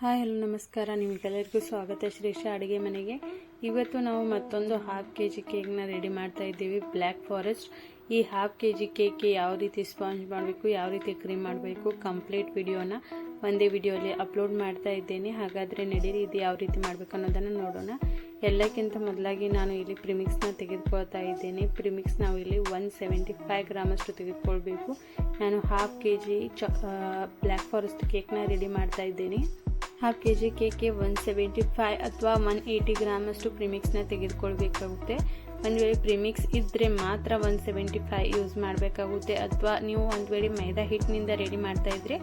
Hi, hello, ನಮಸ್ಕಾರ. ನಿಮಗೆಲ್ಲರಿಗೂ ಸ್ವಾಗತ. ಶ್ರೀಷ ಅಡುಗೆ ಮನೆಗೆ. ಇವತ್ತು ನಾವು ಮತ್ತೊಂದು ಹಾಫ್ ಕೆ ಜಿ ಕೇಕ್ನ ರೆಡಿ ಮಾಡ್ತಾ ಇದ್ದೀವಿ. ಬ್ಲ್ಯಾಕ್ ಫಾರೆಸ್ಟ್ ಈ ಹಾಫ್ ಕೆ ಜಿ ಕೇಕ್ಗೆ ಯಾವ ರೀತಿ ಸ್ಪಾಂಜ್ ಮಾಡಬೇಕು, ಯಾವ ರೀತಿ ಕ್ರೀಮ್ ಮಾಡಬೇಕು ಕಂಪ್ಲೀಟ್ ವಿಡಿಯೋನ ಒಂದೇ ವಿಡಿಯೋಲಿ ಅಪ್ಲೋಡ್ ಮಾಡ್ತಾ ಇದ್ದೇನೆ. ಹಾಗಾದರೆ ನಡೀರಿ, ಇದು ಯಾವ ರೀತಿ ಮಾಡಬೇಕು ಅನ್ನೋದನ್ನು ನೋಡೋಣ. ಎಲ್ಲಕ್ಕಿಂತ ಮೊದಲಾಗಿ ನಾನು ಇಲ್ಲಿ ಪ್ರಿಮಿಕ್ಸ್ನ ತೆಗೆದುಕೊಳ್ತಾ ಇದ್ದೇನೆ. ಪ್ರಿಮಿಕ್ಸ್ ನಾವು ಇಲ್ಲಿ ಒನ್ ಸೆವೆಂಟಿ ಫೈವ್ ಗ್ರಾಮಷ್ಟು ತೆಗೆದುಕೊಳ್ಬೇಕು. ನಾನು ಹಾಫ್ ಕೆ ಜಿ ಚ ಬ್ಲ್ಯಾಕ್ ಫಾರೆಸ್ಟ್ ಕೇಕ್ನ ರೆಡಿ ಮಾಡ್ತಾ ಇದ್ದೇನೆ. ಹಾಫ್ ಕೆ ಜಿ ಕೇಕ್ಗೆ ಒನ್ ಸೆವೆಂಟಿ ಫೈವ್ ಅಥವಾ ಒನ್ ಏಯ್ಟಿ ಗ್ರಾಮಷ್ಟು ಪ್ರಿಮಿಕ್ಸ್ನ ತೆಗೆದುಕೊಳ್ಬೇಕಾಗುತ್ತೆ. ಒಂದು ವೇಳೆ ಪ್ರಿಮಿಕ್ಸ್ ಇದ್ದರೆ ಮಾತ್ರ ಒನ್ ಸೆವೆಂಟಿ ಫೈ ಯೂಸ್ ಮಾಡಬೇಕಾಗುತ್ತೆ. ಅಥವಾ ನೀವು ಒಂದು ವೇಳೆ ಮೈದಾ ಹಿಟ್ಟಿನಿಂದ ರೆಡಿ ಮಾಡ್ತಾ ಇದ್ದರೆ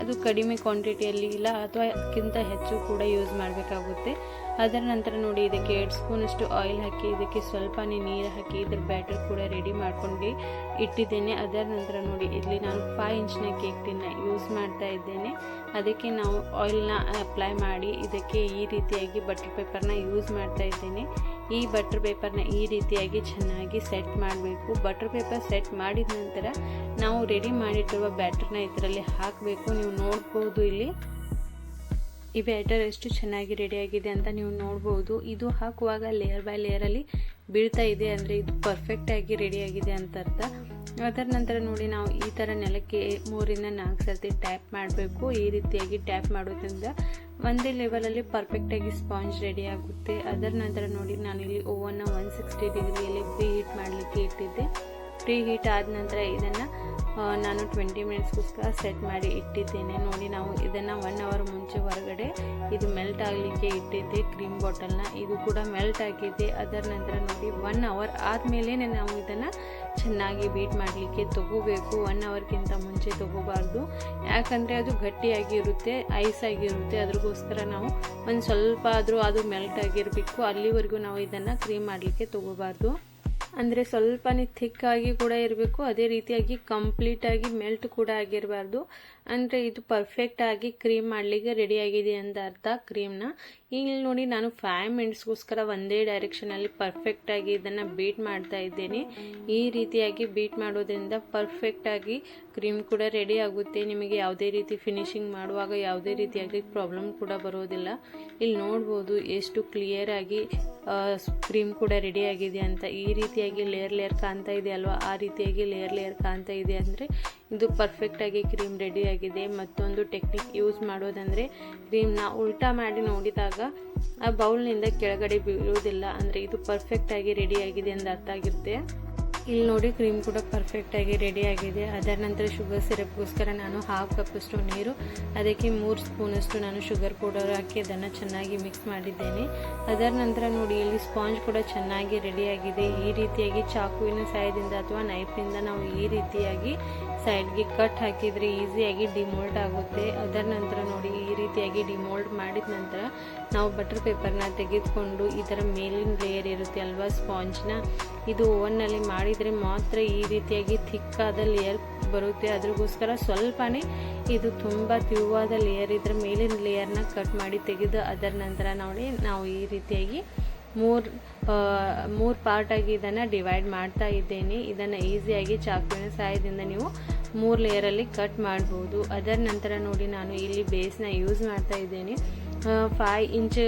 ಅದು ಕಡಿಮೆ ಕ್ವಾಂಟಿಟಿಯಲ್ಲಿ ಇಲ್ಲ, ಅಥವಾ ಅದಕ್ಕಿಂತ ಹೆಚ್ಚು ಕೂಡ ಯೂಸ್ ಮಾಡಬೇಕಾಗುತ್ತೆ. ಅದರ ನಂತರ ನೋಡಿ ಇದಕ್ಕೆ ಎರಡು ಸ್ಪೂನಷ್ಟು ಆಯಿಲ್ ಹಾಕಿ, ಇದಕ್ಕೆ ಸ್ವಲ್ಪನೇ ನೀರು ಹಾಕಿ, ಇದ್ರ ಬ್ಯಾಟರ್ ಕೂಡ ರೆಡಿ ಮಾಡ್ಕೊಂಡು ಇಟ್ಟಿದ್ದೇನೆ. ಅದರ ನಂತರ ನೋಡಿ ಇಲ್ಲಿ ನಾನು ಫೈವ್ ಇಂಚಿನ ಕೇಕ್ ಟಿನ್ನ ಯೂಸ್ ಮಾಡ್ತಾ ಇದ್ದೇನೆ. ಅದಕ್ಕೆ ನಾವು ಆಯಿಲ್ನ ಅಪ್ಲೈ ಮಾಡಿ ಇದಕ್ಕೆ ಈ ರೀತಿಯಾಗಿ ಬಟರ್ ಪೇಪರ್ನ ಯೂಸ್ ಮಾಡ್ತಾ ಇದ್ದೇನೆ. ಈ ಬಟರ್ ಪೇಪರ್ನ ಈ ರೀತಿಯಾಗಿ ಚೆನ್ನಾಗಿ ಸೆಟ್ ಮಾಡಬೇಕು. ಬಟರ್ ಪೇಪರ್ ಸೆಟ್ ಮಾಡಿದ ನಂತರ ನಾವು ರೆಡಿ ಮಾಡಿಟ್ಟಿರುವ ಬ್ಯಾಟರ್ನ ಇದರಲ್ಲಿ ಹಾಕಬೇಕು. ನೀವು ನೋಡ್ಬೋದು ಇಲ್ಲಿ. ಈ ಬ್ಯಾಟರ್ ಎಷ್ಟು ಚೆನ್ನಾಗಿ ರೆಡಿಯಾಗಿದೆ ಅಂತ ನೀವು ನೋಡ್ಬೋದು. ಇದು ಹಾಕುವಾಗ ಲೇಯರ್ ಬೈ ಲೇಯರಲ್ಲಿ ಬೀಳ್ತಾ ಇದೆ ಅಂದರೆ ಇದು ಪರ್ಫೆಕ್ಟಾಗಿ ರೆಡಿಯಾಗಿದೆ ಅಂತ ಅರ್ಥ. ಅದರ ನಂತರ ನೋಡಿ ನಾವು ಈ ಥರ ನೆಲಕ್ಕೆ ಮೂರಿಂದ ನಾಲ್ಕು ಸರ್ತಿ ಟ್ಯಾಪ್ ಮಾಡಬೇಕು. ಈ ರೀತಿಯಾಗಿ ಟ್ಯಾಪ್ ಮಾಡೋದ್ರಿಂದ ಒಂದೇ ಲೆವೆಲಲ್ಲಿ ಪರ್ಫೆಕ್ಟಾಗಿ ಸ್ಪಾಂಜ್ ರೆಡಿ ಆಗುತ್ತೆ. ಅದರ ನಂತರ ನೋಡಿ ನಾನು ಇಲ್ಲಿ ಓವನ್ನ ಒನ್ ಸಿಕ್ಸ್ಟಿ ಡಿಗ್ರಿಯಲ್ಲಿ ಪ್ರೀ ಹೀಟ್ ಮಾಡಲಿಕ್ಕೆ ಇಟ್ಟಿದ್ದೆ. ಪ್ರೀ ಹೀಟ್ ಆದ ನಂತರ ಇದನ್ನು ನಾನು ಟ್ವೆಂಟಿ ಮಿನಿಟ್ಸ್ಗೋಸ್ಕರ ಸೆಟ್ ಮಾಡಿ ಇಟ್ಟಿದ್ದೇನೆ. ನೋಡಿ ನಾವು ಇದನ್ನು ಒನ್ ಅವರ್ ಮುಂಚೆ ಹೊರಗಡೆ ಇದು ಮೆಲ್ಟ್ ಆಗಲಿಕ್ಕೆ ಇಟ್ಟಿದ್ದೆ ಕ್ರೀಮ್ ಬಾಟಲ್ನ ಇದು ಕೂಡ ಮೆಲ್ಟ್ ಆಗಿದೆ ಅದರ ನಂತರ ನೋಡಿ ಒನ್ ಅವರ್ ಆದಮೇಲೆ ನಾವು ಇದನ್ನು ಚೆನ್ನಾಗಿ ಬೀಟ್ ಮಾಡಲಿಕ್ಕೆ ತಗೋಬೇಕು. ಒನ್ ಅವರ್ಗಿಂತ ಮುಂಚೆ ತಗೋಬಾರ್ದು. ಯಾಕಂದರೆ ಅದು ಗಟ್ಟಿಯಾಗಿರುತ್ತೆ ಐಸ್ ಆಗಿರುತ್ತೆ ಅದ್ರಗೋಸ್ಕರ ನಾವು ಒಂದು ಸ್ವಲ್ಪ ಆದರೂ ಅದು ಮೆಲ್ಟ್ ಆಗಿರಬೇಕು. ಅಲ್ಲಿವರೆಗೂ ನಾವು ಇದನ್ನು ಕ್ರೀಮ್ ಮಾಡಲಿಕ್ಕೆ ತಗೋಬಾರ್ದು. ಅಂದರೆ ಸ್ವಲ್ಪನೇ ಥಿಕ್ಕಾಗಿ ಕೂಡ ಇರಬೇಕು. ಅದೇ ರೀತಿಯಾಗಿ ಕಂಪ್ಲೀಟಾಗಿ ಮೆಲ್ಟ್ ಕೂಡ ಆಗಿರಬಾರ್ದು. ಅಂದರೆ ಇದು ಪರ್ಫೆಕ್ಟಾಗಿ ಕ್ರೀಮ್ ಮಾಡಲಿಕ್ಕೆ ರೆಡಿ ಆಗಿದೆ ಅಂತ ಅರ್ಥ ಕ್ರೀಮ್ನ ಈಗ ನೋಡಿ ನಾನು ಫೈವ್ ಮಿನಿಟ್ಸ್ಗೋಸ್ಕರ ಒಂದೇ ಡೈರೆಕ್ಷನಲ್ಲಿ ಪರ್ಫೆಕ್ಟಾಗಿ ಇದನ್ನು ಬೀಟ್ ಮಾಡ್ತಾ ಇದ್ದೇನೆ. ಈ ರೀತಿಯಾಗಿ ಬೀಟ್ ಮಾಡೋದ್ರಿಂದ ಪರ್ಫೆಕ್ಟಾಗಿ ಕ್ರೀಮ್ ಕೂಡ ರೆಡಿ ಆಗುತ್ತೆ. ನಿಮಗೆ ಯಾವುದೇ ರೀತಿ ಫಿನಿಶಿಂಗ್ ಮಾಡುವಾಗ ಯಾವುದೇ ರೀತಿಯಾಗಿ ಪ್ರಾಬ್ಲಮ್ ಕೂಡ ಬರೋದಿಲ್ಲ. ಇಲ್ಲಿ ನೋಡ್ಬೋದು ಎಷ್ಟು ಕ್ಲಿಯರಾಗಿ ಕ್ರೀಮ್ ಕೂಡ ರೆಡಿ ಆಗಿದೆ ಅಂತ. ಈ ರೀತಿಯಾಗಿ ಲೇಯರ್ ಲೇಯರ್ ಕಾಣ್ತಾ ಇದೆ ಅಲ್ವಾ? ಆ ರೀತಿಯಾಗಿ ಲೇಯರ್ ಲೇಯರ್ ಕಾಣ್ತಾ ಇದೆ ಅಂದರೆ ಇದು ಪರ್ಫೆಕ್ಟಾಗಿ ಕ್ರೀಮ್ ರೆಡಿ ಆಗಿದೆ ಮತ್ತೊಂದು ಟೆಕ್ನಿಕ್ ಯೂಸ್ ಮಾಡೋದಂದರೆ ಕ್ರೀಮ್ನ ಉಲ್ಟಾ ಮಾಡಿ ನೋಡಿದಾಗ ಆ ಬೌಲ್ನಿಂದ ಕೆಳಗಡೆ ಬೀಳುವುದಿಲ್ಲ. ಅಂದರೆ ಇದು ಪರ್ಫೆಕ್ಟಾಗಿ ರೆಡಿ ಆಗಿದೆ ಅಂತ ಅರ್ಥ ಆಗಿರುತ್ತೆ. ಇಲ್ಲಿ ನೋಡಿ ಕ್ರೀಮ್ ಕೂಡ ಪರ್ಫೆಕ್ಟ್ ಆಗಿ ರೆಡಿ ಆಗಿದೆ. ಅದರ ನಂತರ ಶುಗರ್ ಸಿರಪ್ಗೋಸ್ಕರ ನಾನು ಹಾಫ್ ಕಪ್ಪಷ್ಟು ನೀರು, ಅದಕ್ಕೆ ಮೂರು ಸ್ಪೂನಷ್ಟು ನಾನು ಶುಗರ್ ಪೌಡರ್ ಹಾಕಿ ಅದನ್ನು ಚೆನ್ನಾಗಿ ಮಿಕ್ಸ್ ಮಾಡಿದ್ದೇನೆ. ಅದರ ನಂತರ ನೋಡಿ, ಇಲ್ಲಿ ಸ್ಪಾಂಜ್ ಕೂಡ ಚೆನ್ನಾಗಿ ರೆಡಿ ಆಗಿದೆ. ಈ ರೀತಿಯಾಗಿ ಚಾಕುವಿನ ಸಹಾಯದಿಂದ ಅಥವಾ ನೈಫಿಂದ ನಾವು ಈ ರೀತಿಯಾಗಿ ಸೈಡ್ಗೆ ಕಟ್ ಹಾಕಿದರೆ ಈಸಿಯಾಗಿ ಡಿಮೋಲ್ಡ್ ಆಗುತ್ತೆ. ಅದರ ನಂತರ ನೋಡಿ, ಈ ರೀತಿಯಾಗಿ ಡಿಮೋಲ್ಡ್ ಮಾಡಿದ ನಂತರ ನಾವು ಬಟರ್ ಪೇಪರ್ನ ತೆಗೆದುಕೊಂಡು ಇದರ ಮೇಲಿನ ಲೇಯರ್ ಇರುತ್ತೆ ಅಲ್ವಾ ಸ್ಪಾಂಜ್ನ ಇದು ಓವನ್ನಲ್ಲಿ ಮಾಡಿದರೆ ಮಾತ್ರ ಈ ರೀತಿಯಾಗಿ ಥಿಕ್ಕಾದ ಲೇಯರ್ ಬರುತ್ತೆ. ಅದ್ರಗೋಸ್ಕರ ಸ್ವಲ್ಪನೇ ಇದು ತುಂಬ ತಿರುವಾದ ಲೇಯರ್ ಇದ್ರೆ ಮೇಲಿನ ಲೇಯರ್ನ ಕಟ್ ಮಾಡಿ ತೆಗೆದು ಅದರ ನಂತರ ನೋಡಿ ನಾವು ಈ ರೀತಿಯಾಗಿ ಮೂರು ಮೂರು ಪಾರ್ಟಾಗಿ ಇದನ್ನು ಡಿವೈಡ್ ಮಾಡ್ತಾ ಇದ್ದೇನೆ. ಇದನ್ನು ಈಸಿಯಾಗಿ ಚಾಕುವಿನ ಸಹಾಯದಿಂದ ನೀವು ಮೂರು ಲೇಯರಲ್ಲಿ ಕಟ್ ಮಾಡ್ಬೋದು. ಅದರ ನಂತರ ನೋಡಿ ನಾನು ಇಲ್ಲಿ ಬೇಸ್ನ ಯೂಸ್ ಮಾಡ್ತಾ ಇದ್ದೇನೆ. ಫೈ ಇಂಚ್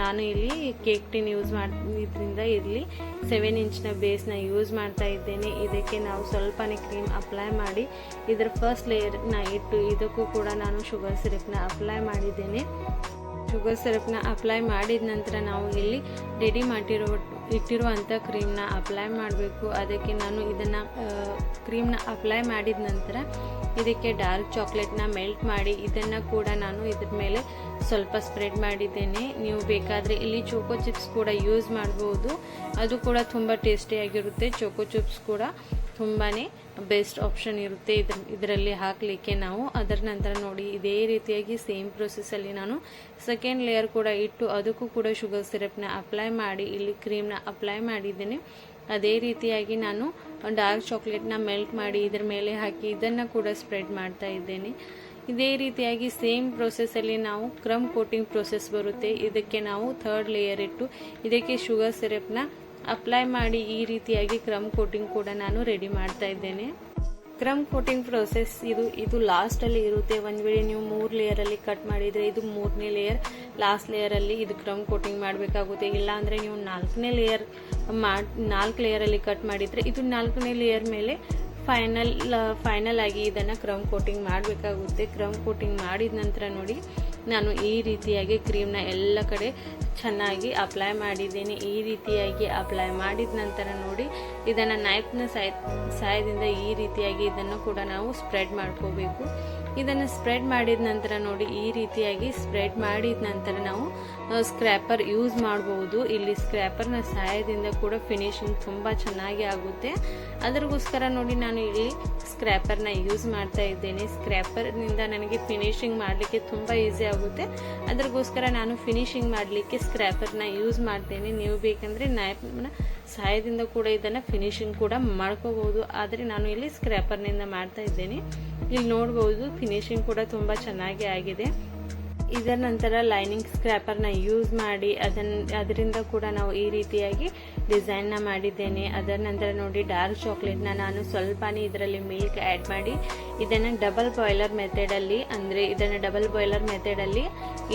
ನಾನು ಇಲ್ಲಿ ಕೇಕ್ ಟಿನ್ ಯೂಸ್ ಮಾಡಿದ್ರಿಂದ ಇಲ್ಲಿ ಸೆವೆನ್ ಇಂಚ್ನ ಬೇಸ್ನ ಯೂಸ್ ಮಾಡ್ತಾ ಇದ್ದೇನೆ. ಇದಕ್ಕೆ ನಾವು ಸ್ವಲ್ಪನೇ ಕ್ರೀಮ್ ಅಪ್ಲೈ ಮಾಡಿ, ಇದರ ಫಸ್ಟ್ ಲೇಯರ್ನ ಇಟ್ಟು ಇದಕ್ಕೂ ಕೂಡ ನಾನು ಶುಗರ್ ಸಿರಪ್ನ ಅಪ್ಲೈ ಮಾಡಿದ್ದೇನೆ. ಶುಗರ್ ಸಿರಪ್ನ ಅಪ್ಲೈ ಮಾಡಿದ ನಂತರ ನಾವು ಇಲ್ಲಿ ರೆಡಿ ಮಾಡಿರೋ ಇಟ್ಟಿರುವಂಥ ಕ್ರೀಮ್ನ ಅಪ್ಲೈ ಮಾಡಬೇಕು. ಅದಕ್ಕೆ ನಾನು ಇದನ್ನು ಕ್ರೀಮ್ನ ಅಪ್ಲೈ ಮಾಡಿದ ನಂತರ ಇದಕ್ಕೆ ಡಾರ್ಕ್ ಚಾಕ್ಲೇಟ್ನ ಮೆಲ್ಟ್ ಮಾಡಿ, ಇದನ್ನು ಕೂಡ ನಾನು ಇದ್ರ ಮೇಲೆ ಸ್ವಲ್ಪ ಸ್ಪ್ರೆಡ್ ಮಾಡಿದ್ದೇನೆ. ನೀವು ಬೇಕಾದರೆ ಇಲ್ಲಿ ಚೋಕೋ ಚಿಪ್ಸ್ ಕೂಡ ಯೂಸ್ ಮಾಡ್ಬೋದು. ಅದು ಕೂಡ ತುಂಬ ಟೇಸ್ಟಿಯಾಗಿರುತ್ತೆ ಚೋಕೋ ಚಿಪ್ಸ್ ಕೂಡ ತುಂಬಾ ಬೆಸ್ಟ್ ಆಪ್ಷನ್ ಇರುತ್ತೆ ಇದ್ರ ಇದರಲ್ಲಿ ಹಾಕಲಿಕ್ಕೆ ನಾವು. ಅದರ ನಂತರ ನೋಡಿ, ಇದೇ ರೀತಿಯಾಗಿ ಸೇಮ್ ಪ್ರೊಸೆಸ್ಸಲ್ಲಿ ನಾನು ಸೆಕೆಂಡ್ ಲೇಯರ್ ಕೂಡ ಇಟ್ಟು ಅದಕ್ಕೂ ಕೂಡ ಶುಗರ್ ಸಿರಪ್ನ ಅಪ್ಲೈ ಮಾಡಿ, ಇಲ್ಲಿ ಕ್ರೀಮ್ನ ಅಪ್ಲೈ ಮಾಡಿದ್ದೇನೆ. ಅದೇ ರೀತಿಯಾಗಿ ನಾನು ಡಾರ್ಕ್ ಚಾಕ್ಲೇಟ್ನ ಮೆಲ್ಟ್ ಮಾಡಿ ಇದರ ಮೇಲೆ ಹಾಕಿ ಇದನ್ನು ಕೂಡ ಸ್ಪ್ರೆಡ್ ಮಾಡ್ತಾ ಇದ್ದೇನೆ. ಇದೇ ರೀತಿಯಾಗಿ ಸೇಮ್ ಪ್ರೊಸೆಸ್ಸಲ್ಲಿ ನಾವು ಕ್ರಮ್ ಕೋಟಿಂಗ್ ಪ್ರೊಸೆಸ್ ಬರುತ್ತೆ. ಇದಕ್ಕೆ ನಾವು ಥರ್ಡ್ ಲೇಯರ್ ಇಟ್ಟು ಇದಕ್ಕೆ ಶುಗರ್ ಸಿರಪ್ನ ಅಪ್ಲೈ ಮಾಡಿ ಈ ರೀತಿಯಾಗಿ ಕ್ರಮ್ ಕೋಟಿಂಗ್ ಕೂಡ ನಾನು ರೆಡಿ ಮಾಡ್ತಾ ಇದ್ದೇನೆ. ಕ್ರಮ್ ಕೋಟಿಂಗ್ ಪ್ರೊಸೆಸ್ ಇದು ಇದು ಲಾಸ್ಟಲ್ಲಿ ಇರುತ್ತೆ. ಒಂದು ವೇಳೆ ನೀವು ಮೂರು ಲೇಯರಲ್ಲಿ ಕಟ್ ಮಾಡಿದರೆ ಇದು ಮೂರನೇ ಲೇಯರ್ ಲಾಸ್ಟ್ ಲೇಯರಲ್ಲಿ ಇದು ಕ್ರಮ್ ಕೋಟಿಂಗ್ ಮಾಡಬೇಕಾಗುತ್ತೆ. ಇಲ್ಲ ಅಂದ್ರೆ ನೀವು ನಾಲ್ಕನೇ ಲೇಯರ್ ನಾಲ್ಕು ಲೇಯರಲ್ಲಿ ಕಟ್ ಮಾಡಿದರೆ ಇದು ನಾಲ್ಕನೇ ಲೇಯರ್ ಮೇಲೆ ಫೈನಲ್ ಫೈನಲ್ ಆಗಿ ಇದನ್ನು ಕ್ರಮ್ ಕೋಟಿಂಗ್ ಮಾಡಬೇಕಾಗುತ್ತೆ. ಕ್ರಮ್ ಕೋಟಿಂಗ್ ಮಾಡಿದ ನಂತರ ನೋಡಿ ನಾನು ಈ ರೀತಿಯಾಗಿ ಕ್ರೀಮ್ನ ಎಲ್ಲ ಕಡೆ ಚೆನ್ನಾಗಿ ಅಪ್ಲೈ ಮಾಡಿದ್ದೀನಿ. ಈ ರೀತಿಯಾಗಿ ಅಪ್ಲೈ ಮಾಡಿದ ನಂತರ ನೋಡಿ, ಇದನ್ನು ನೈಫ್ನ ಸಹಾಯ ಸಹಾಯದಿಂದ ಈ ರೀತಿಯಾಗಿ ಇದನ್ನು ಕೂಡ ನಾವು ಸ್ಪ್ರೆಡ್ ಮಾಡ್ಕೋಬೇಕು. ಇದನ್ನು ಸ್ಪ್ರೆಡ್ ಮಾಡಿದ ನಂತರ ನೋಡಿ, ಈ ರೀತಿಯಾಗಿ ಸ್ಪ್ರೆಡ್ ಮಾಡಿದ ನಂತರ ನಾವು ಸ್ಕ್ರ್ಯಾಪರ್ ಯೂಸ್ ಮಾಡಬಹುದು ಇಲ್ಲಿ ಸ್ಕ್ರ್ಯಾಪರ್ನ ಸಹಾಯದಿಂದ ಕೂಡ ಫಿನಿಶಿಂಗ್ ತುಂಬ ಚೆನ್ನಾಗಿ ಆಗುತ್ತೆ. ಅದಕ್ಕೋಸ್ಕರ ನೋಡಿ, ನಾನು ಇಲ್ಲಿ ಸ್ಕ್ರ್ಯಾಪರ್ನ ಯೂಸ್ ಮಾಡ್ತಾ ಇದ್ದೇನೆ. ಸ್ಕ್ರ್ಯಾಪರ್ನಿಂದ ನನಗೆ ಫಿನಿಶಿಂಗ್ ಮಾಡಲಿಕ್ಕೆ ತುಂಬ ಈಸಿ ಆಗುತ್ತೆ. ಅದಕ್ಕೋಸ್ಕರ ನಾನು ಫಿನಿಶಿಂಗ್ ಮಾಡಲಿಕ್ಕೆ ಸ್ಕ್ರ್ಯಾಪರ್ನ ಯೂಸ್ ಮಾಡ್ತೇನೆ. ನೀವು ಬೇಕಂದರೆ ನೈಫ್ನ ಸಹಾಯದಿಂದ ಕೂಡ ಇದನ್ನು ಫಿನಿಶಿಂಗ್ ಕೂಡ ಮಾಡ್ಕೋಬಹುದು. ಆದರೆ ನಾನು ಇಲ್ಲಿ ಸ್ಕ್ರ್ಯಾಪರ್ನಿಂದ ಮಾಡ್ತಾ ಇದ್ದೇನೆ. ಇಲ್ಲಿ ನೋಡ್ಬೋದು ಫಿನಿಶಿಂಗ್ ಕೂಡ ತುಂಬ ಚೆನ್ನಾಗಿ ಆಗಿದೆ. ಇದರ ನಂತರ ಲೈನಿಂಗ್ ಸ್ಕ್ರ್ಯಾಪರ್ನ ಯೂಸ್ ಮಾಡಿ ಅದನ್ನ ಅದರಿಂದ ಕೂಡ ನಾವು ಈ ರೀತಿಯಾಗಿ ಡಿಸೈನ್ನ ಮಾಡಿದ್ದೇನೆ. ಅದರ ನಂತರ ನೋಡಿ ಡಾರ್ಕ್ ಚಾಕ್ಲೇಟ್ನ ನಾನು ಸ್ವಲ್ಪನೇ ಇದರಲ್ಲಿ ಮಿಲ್ಕ್ ಆ್ಯಡ್ ಮಾಡಿ ಇದನ್ನು ಡಬಲ್ ಬಾಯ್ಲರ್ ಮೆಥಡಲ್ಲಿ ಅಂದರೆ ಇದನ್ನು ಡಬಲ್ ಬಾಯ್ಲರ್ ಮೆಥಡಲ್ಲಿ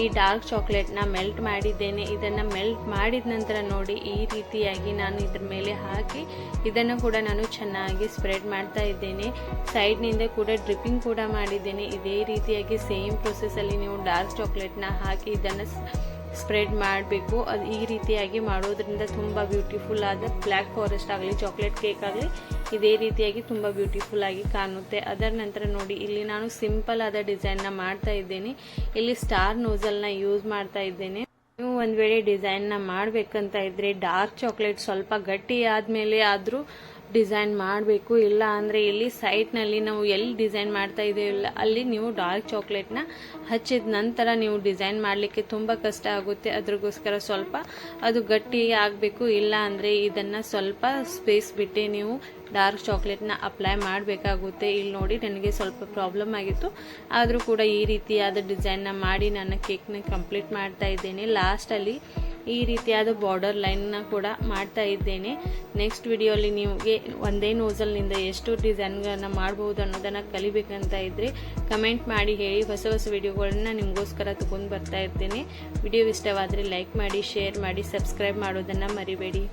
ಈ ಡಾರ್ಕ್ ಚಾಕ್ಲೇಟ್ನ ಮೆಲ್ಟ್ ಮಾಡಿದ್ದೇನೆ. ಇದನ್ನು ಮೆಲ್ಟ್ ಮಾಡಿದ ನಂತರ ನೋಡಿ, ಈ ರೀತಿಯಾಗಿ ನಾನು ಇದ್ರ ಮೇಲೆ ಹಾಕಿ, ಇದನ್ನು ಕೂಡ ನಾನು ಚೆನ್ನಾಗಿ ಸ್ಪ್ರೆಡ್ ಮಾಡ್ತಾ ಇದ್ದೇನೆ. ಸೈಡ್ನಿಂದ ಕೂಡ ಡ್ರಿಪ್ಪಿಂಗ್ ಕೂಡ ಮಾಡಿದ್ದೇನೆ. ಇದೇ ರೀತಿಯಾಗಿ ಸೇಮ್ ಪ್ರೊಸೆಸ್ಸಲ್ಲಿ ನೀವು ಡಾರ್ಕ್ ಚಾಕ್ಲೇಟ್ನ ಹಾಕಿ ಇದನ್ನು ಸ್ಪ್ರೆಡ್ ಮಾಡಬೇಕು. ಅದು ಈ ರೀತಿಯಾಗಿ ಮಾಡೋದ್ರಿಂದ ತುಂಬ ಬ್ಯೂಟಿಫುಲ್ ಆದ ಬ್ಲ್ಯಾಕ್ ಫಾರೆಸ್ಟ್ ಆಗಲಿ ಚಾಕ್ಲೇಟ್ ಕೇಕ್ ಆಗಲಿ, ಇದೇ ರೀತಿಯಾಗಿ ತುಂಬ ಬ್ಯೂಟಿಫುಲ್ ಆಗಿ ಕಾಣುತ್ತೆ. ಅದರ ನಂತರ ನೋಡಿ, ಇಲ್ಲಿ ನಾನು ಸಿಂಪಲ್ ಆದ ಡಿಸೈನ್ನ ಮಾಡ್ತಾ ಇದ್ದೇನೆ. ಇಲ್ಲಿ ಸ್ಟಾರ್ ನೋಸಲ್ನ ಯೂಸ್ ಮಾಡ್ತಾ ಇದ್ದೇನೆ. ನೀವು ಒಂದು ವೇಳೆ ಡಿಸೈನ್ನ ಮಾಡಬೇಕಂತ ಇದ್ರೆ ಡಾರ್ಕ್ ಚಾಕ್ಲೇಟ್ ಸ್ವಲ್ಪ ಗಟ್ಟಿ ಆದಮೇಲೆ ಆದರೂ ಡಿಸೈನ್ ಮಾಡಬೇಕು ಇಲ್ಲ ಅಂದರೆ ಇಲ್ಲಿ ಸೈಟ್ನಲ್ಲಿ ನಾವು ಎಲ್ಲಿ ಡಿಸೈನ್ ಮಾಡ್ತಾ ಇದೆಯಲ್ಲ ಅಲ್ಲಿ ನೀವು ಡಾರ್ಕ್ ಚಾಕ್ಲೇಟ್ನ ಹಚ್ಚಿದ ನಂತರ ನೀವು ಡಿಸೈನ್ ಮಾಡಲಿಕ್ಕೆ ತುಂಬ ಕಷ್ಟ ಆಗುತ್ತೆ. ಅದ್ರಗೋಸ್ಕರ ಸ್ವಲ್ಪ ಅದು ಗಟ್ಟಿ ಆಗಬೇಕು. ಇಲ್ಲ ಅಂದರೆ ಇದನ್ನು ಸ್ವಲ್ಪ ಸ್ಪೇಸ್ ಬಿಟ್ಟು ನೀವು ಡಾರ್ಕ್ ಚಾಕ್ಲೇಟ್ನ ಅಪ್ಲೈ ಮಾಡಬೇಕಾಗುತ್ತೆ. ಇಲ್ಲಿ ನೋಡಿ ನನಗೆ ಸ್ವಲ್ಪ ಪ್ರಾಬ್ಲಮ್ ಆಗಿತ್ತು. ಆದರೂ ಕೂಡ ಈ ರೀತಿಯಾದ ಡಿಸೈನ್ನ ಮಾಡಿ ನನ್ನ ಕೇಕ್ನ ಕಂಪ್ಲೀಟ್ ಮಾಡ್ತಾ ಇದ್ದೇನೆ. ಲಾಸ್ಟಲ್ಲಿ ಈ ರೀತಿಯಾದ ಬಾರ್ಡರ್ ಲೈನ್ನ ಕೂಡ ಮಾಡ್ತಾ ಇದ್ದೇನೆ. ನೆಕ್ಸ್ಟ್ ವಿಡಿಯೋಲಿ ನಿಮಗೆ ಒಂದೇ ನೋಸಲ್ನಿಂದ ಎಷ್ಟು ಡಿಸೈನ್ಗಳನ್ನ ಮಾಡ್ಬೋದು ಅನ್ನೋದನ್ನು ಕಲಿಬೇಕಂತ ಇದ್ದರೆ ಕಮೆಂಟ್ ಮಾಡಿ ಹೇಳಿ. ಹೊಸ ಹೊಸ ವಿಡಿಯೋಗಳನ್ನ ನಿಮಗೋಸ್ಕರ ತಗೊಂಡು ಬರ್ತಾ ಇರ್ತೇನೆ. ವಿಡಿಯೋ ಇಷ್ಟವಾದರೆ ಲೈಕ್ ಮಾಡಿ ಶೇರ್ ಮಾಡಿ ಸಬ್ಸ್ಕ್ರೈಬ್ ಮಾಡೋದನ್ನು ಮರಿಬೇಡಿ.